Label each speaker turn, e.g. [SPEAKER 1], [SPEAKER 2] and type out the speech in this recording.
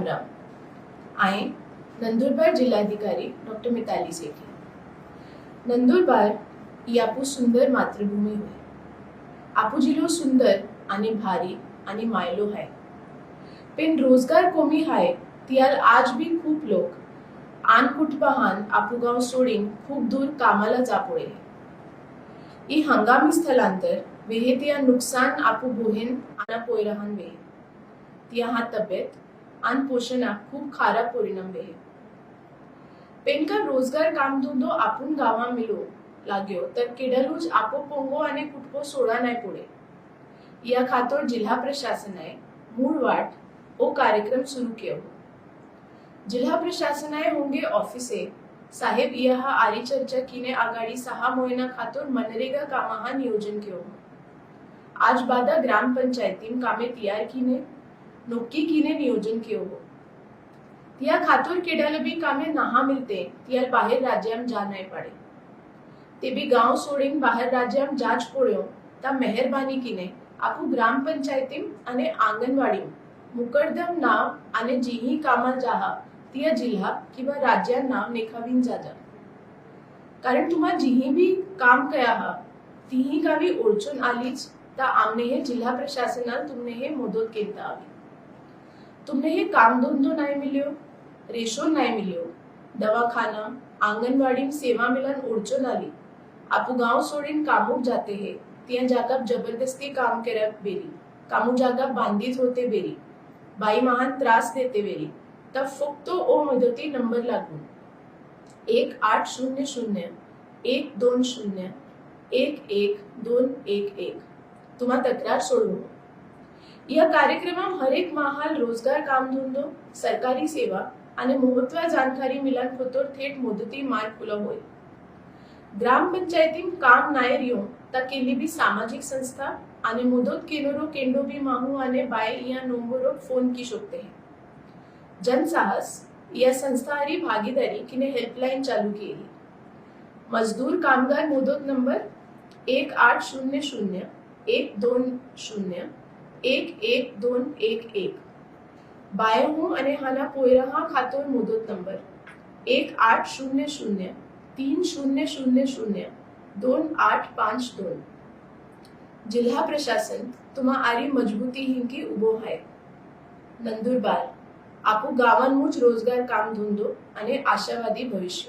[SPEAKER 1] रामराम हाय नंदुरबार जिल्हाधिकारी डॉक्टर मिताली सेठी. नंदुरबार ही आपू सुंदर मातृभूमी होय. आपू जिल्हो सुंदर आणि भारी आणि मायलो हाय. पण रोजगार कमी हाय तियाल आज बी खूप लोक. आन कुटुंबाहान आपू गाव सोडीन खूप दूर कामाला जा ही हंगामी स्थलांतर वेहे तिया नुकसान आपू बोहेन आना पोयराहान वेहे. तिया हा तब्येत अनपोषणा खूप खारा परिणाम वेहे पेनका रोजगार काम धंदो आपण गावा मिलो लाग्यो तर केडलूज आपो पोंगो आणि कुटको सोडा नाही पुढे या खातोर जिल्हा प्रशासनाय मूळ वाट ओ कार्यक्रम सुरू केव। जिल्हा प्रशासनाय होंगे ऑफिसे साहेब यहा आरी चर्चा कीने आगाडी सहा महिना खातोर मनरेगा कामाहा नियोजन केव। आज बादा ग्राम पंचायतीम कामे तयार कीने नोक्की नियोजन केव हो। तिया खातोर केडाल भी कामे नहा मिलते तियाल बाहेर राज्याम जा नाही पाडे। ते भी गांव सोडीन बाहेर राज्याम जाच पोळ्यो ता मेहरबानी कीने आपू ग्राम पंचायतीम आणि आंगणवाडीम मुकरदम नाव आणि जीही कामा जाहा तिया जिल्हा किंवा राज्या नाव नेखावीन जाजा कारण तुम्हा जीही बी काम कया हा तीही गावी ओळचून आलीच ता आमने हे जिल्हा प्रशासनात तुमने हे मदत केलता हवी तुम्हें हे काम धंदो नाही मिल्यो रेशो नाही मिल्यो. दवाखाना आंगणवाडी सेवा मिलन उडचो नाली. आपू गांव सोडीन कामूक जाते हे. तिया जाकब जबरदस्ती काम करब बेरी. कामू जागा बांधीत होते बेरी. बाई महान त्रास देते बेरी. तब फक्त ओ मदती नंबर लागून. एक आठ शून्य शून्य एक दोन शून्य एक एक दोन एक एक. तुम्हा तक्रार सोडवू. या कार्यक्रमात हरेक महाल रोजगार कामधंदो सरकारी सेवा आणि महत्त्व जानकारी मिलान फोतोर थेट मुदती मार्ग खुला होय. ग्रामपंचायतीम काम नायर येऊन ता केली बी सामाजिक संस्था आणि मुदत केनोरो केंडो बी माहू आणि बाय या नंबरो फोन की शकते जनसाहस या संस्थारी भागीदारी किने हेल्पलाईन चालू केली. मजदूर कामगार मुदत नंबर एक आठ शून्य शून्य एक दोन शून्य एक एक दोन एक एक बायहू आणि हाना पोयरहा खातोर मुदत नंबर एक आठ शून्य शून्य तीन शून्य शून्य शून्य दोन आठ पाच दोन जिल्हा प्रशासन तुम्हा आरी मजबूती हिंकी उभो आहे नंदुरबार आपू गावांमुच रोजगार काम धंदो आणि आशावादी भविष्य